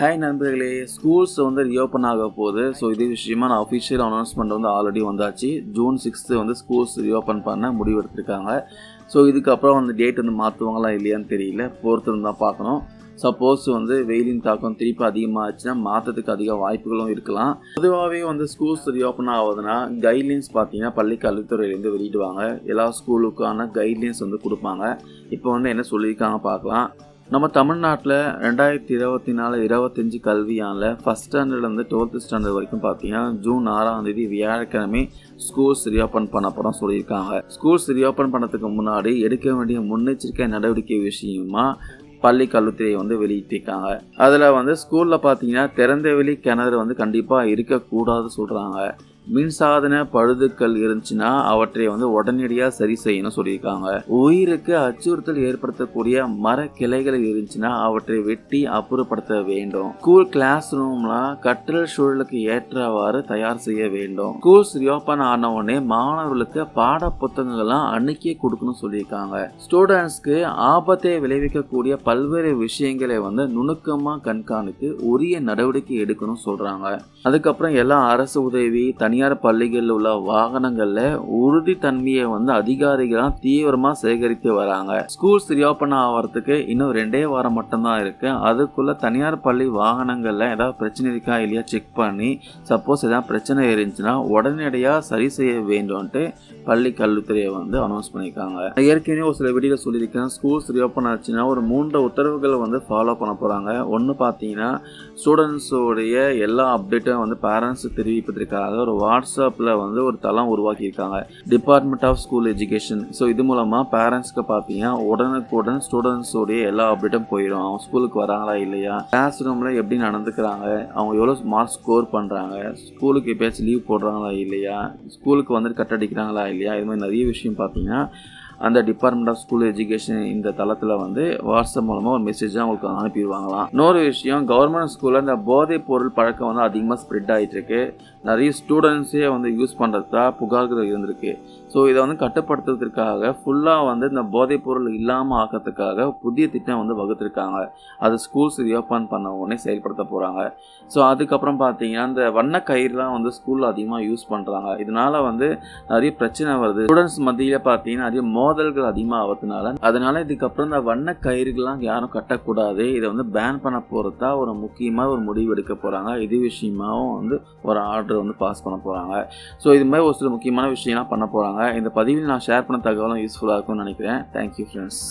Hi நண்பர்களே. Schools வந்து reopen ஆக போகுது. ஸோ இது விஷயமா நான் அஃபிஷியல் அனௌன்ஸ்மெண்ட் வந்து ஆல்ரெடி வந்தாச்சு. ஜூன் சிக்ஸ்த்து வந்து ஸ்கூல்ஸ் ரீஓப்பன் பண்ண முடிவு எடுத்திருக்காங்க. ஸோ இதுக்கப்புறம் வந்து டேட் வந்து மாற்றுவாங்களா இல்லையான்னு தெரியல. பொறுத்து தான் பார்க்கணும். சப்போஸ் வந்து வெயிலின் தாக்கம் திருப்பி அதிகமாகச்சுன்னா மாற்றத்துக்கு அதிக வாய்ப்புகளும் இருக்கலாம். பொதுவாகவே வந்து ஸ்கூல்ஸ் ரீஓப்பன் ஆகுதுன்னா கைட்லைன்ஸ் பார்த்தீங்கன்னா பள்ளி கல்வித்துறையிலேருந்து வெளியிடுவாங்க. எல்லா ஸ்கூலுக்கான கைட்லைன்ஸ் வந்து கொடுப்பாங்க. இப்போ வந்து என்ன சொல்லியிருக்காங்க பார்க்கலாம். நம்ம தமிழ்நாட்டில் ரெண்டாயிரத்தி இருபத்தி நாலு இருபத்தஞ்சி கல்வியானில் ஃபஸ்ட் ஸ்டாண்டர்ட்லேருந்து டுவெல்த்து ஸ்டாண்டர்ட் வரைக்கும் பார்த்தீங்கன்னா ஜூன் ஆறாம் தேதி வியாழக்கிழமை ஸ்கூல்ஸ் ரீஓப்பன் பண்ண போகிறோம் சொல்லியிருக்காங்க. ஸ்கூல்ஸ் ரீஓப்பன் பண்ணதுக்கு முன்னாடி எடுக்க வேண்டிய முன்னெச்சரிக்கை நடவடிக்கை விஷயமா பள்ளி கல்வித்துறை வந்து வெளியிட்டிருக்காங்க. அதில் வந்து ஸ்கூலில் பார்த்தீங்கன்னா திறந்தவெளி கிணறு வந்து கண்டிப்பாக இருக்கக்கூடாது சொல்கிறாங்க மின்சாதன பழுதுக்கள் இருந்துச்சுன்னா அவற்றை வந்து உடனடியாக சரி செய்யணும் சொல்லியிருக்காங்க. உயிருக்கு அச்சுறுத்தல் ஏற்படுத்தக்கூடிய மர கிளைகள் இருந்துச்சுன்னா அவற்றை வெட்டி அப்புறப்படுத்த வேண்டும். ஸ்கூல் கிளாஸ் ரூம்லாம் கற்றல் சூழலுக்கு ஏற்றவாறு தயார் செய்ய வேண்டும். ஸ்கூல்ஸ் ரியோப்பன் ஆன உடனே மாணவர்களுக்கு பாட புத்தகங்கள்லாம் அன்னைக்கே கொடுக்கணும் சொல்லியிருக்காங்க. ஸ்டூடெண்ட்ஸ்க்கு ஆபத்தை விளைவிக்கக்கூடிய பல்வேறு விஷயங்களை வந்து நுணுக்கமாக கண்காணித்து உரிய நடவடிக்கை எடுக்கணும் சொல்றாங்க. அதுக்கப்புறம் எல்லா அரசு உதவி தனி தனியார் பள்ளிகளில் உள்ள வாகனங்களில் உறுதித்தன்மையை வந்து அதிகாரிகளாம் தீவிரமாக சேகரித்து வராங்க. ஸ்கூல்ஸ் ரீஓப்பன் ஆகிறதுக்கு இன்னும் ரெண்டே வாரம் மட்டும்தான் இருக்கு. அதுக்குள்ளே தனியார் பள்ளி வாகனங்களில் ஏதாவது பிரச்சனை இருக்கா இல்லையா செக் பண்ணி சப்போஸ் ஏதாவது பிரச்சனை இருந்துச்சுன்னா உடனடியாக சரி செய்ய வேண்டும்ன்ட்டு பள்ளி கல்வித்துறையை வந்து அனௌன்ஸ் பண்ணியிருக்காங்க ஏற்கனவே ஒரு சில வீடியோ சொல்லியிருக்கேன். ஸ்கூல்ஸ் ரீஓப்பன் ஆச்சுன்னா ஒரு மூன்று உத்தரவுகளை வந்து ஃபாலோ பண்ண போகிறாங்க ஒன்று பார்த்தீங்கன்னா ஸ்டூடெண்ட்ஸோடைய எல்லா அப்டேட்டும் வந்து பேரண்ட்ஸ் தெரிவிப்பதற்காக ஒரு வாட்ஸ்அப்பில் வந்து ஒரு தளம் உருவாக்கியிருக்காங்க. Department of school education so இது மூலமாக பேரண்ட்ஸ்க்கு பார்த்தீங்கன்னா உடனுக்குடன் ஸ்டூடெண்ட்ஸோடைய எல்லா அப்டேட்டும் போயிடும். அவங்க ஸ்கூலுக்கு வராங்களா இல்லையா? கிளாஸ் ரூமில் எப்படி நடந்துக்கிறாங்க? அவங்க எவ்வளோ மார்க் ஸ்கோர் பண்ணுறாங்க ஸ்கூலுக்கு எப்பயாச்சும் லீவ் போடுறாங்களா இல்லையா? ஸ்கூலுக்கு வந்துட்டு கட்டடிக்கிறாங்களா இல்லையா? இது மாதிரி நிறைய விஷயம் பார்த்தீங்கன்னா அந்த டிபார்ட்மெண்ட் ஆஃப் ஸ்கூல் எஜுகேஷன் இந்த தளத்தில் வந்து வாட்ஸ்அப் மூலமாக ஒரு மெசேஜாக அவங்களுக்கு அனுப்பிடுவாங்களாம். இன்னொரு விஷயம் கவர்மெண்ட் ஸ்கூலில் இந்த போதைப் பொருள் பழக்கம் வந்து அதிகமாக ஸ்ப்ரெட் ஆகிட்டு இருக்கு. நிறைய ஸ்டூடெண்ட்ஸே வந்து யூஸ் பண்ணுறதா புகார்கள் இருந்திருக்கு. ஸோ இதை வந்து கட்டுப்படுத்துறதுக்காக ஃபுல்லாக வந்து இந்த போதைப் பொருள் இல்லாமல் ஆக்கிறதுக்காக புதிய திட்டம் வந்து வகுத்துருக்காங்க. அது ஸ்கூல்ஸ் ரீஓப்பன் பண்ண உடனே செயல்படுத்த போகிறாங்க ஸோ அதுக்கப்புறம் பார்த்தீங்கன்னா இந்த வண்ண கயிறுலாம் வந்து ஸ்கூலில் அதிகமாக யூஸ் பண்ணுறாங்க இதனால வந்து நிறைய பிரச்சனை வருது. ஸ்டூடெண்ட்ஸ் மத்தியில் பார்த்தீங்கன்னா நிறைய மோதல்கள் அதிகமாக ஆகிறதுனால அதனால் இதுக்கப்புறம் இந்த வண்ண கயிறுகள்லாம் யாரும் கட்டக்கூடாது. இதை வந்து பேன் பண்ண போகிறதா ஒரு முக்கியமாக ஒரு முடிவு எடுக்க போகிறாங்க இது விஷயமாவும் வந்து ஒரு ஆர்டர் வந்து பாஸ் பண்ண போகிறாங்க ஸோ இது மாதிரி ஒரு சில முக்கியமான விஷயம்லாம் பண்ண போகிறாங்க இந்த பதிவில் நான் ஷேர் பண்ண தகவலும் யூஸ்ஃபுல்லாக இருக்கும்னு நினைக்கிறேன். Thank you friends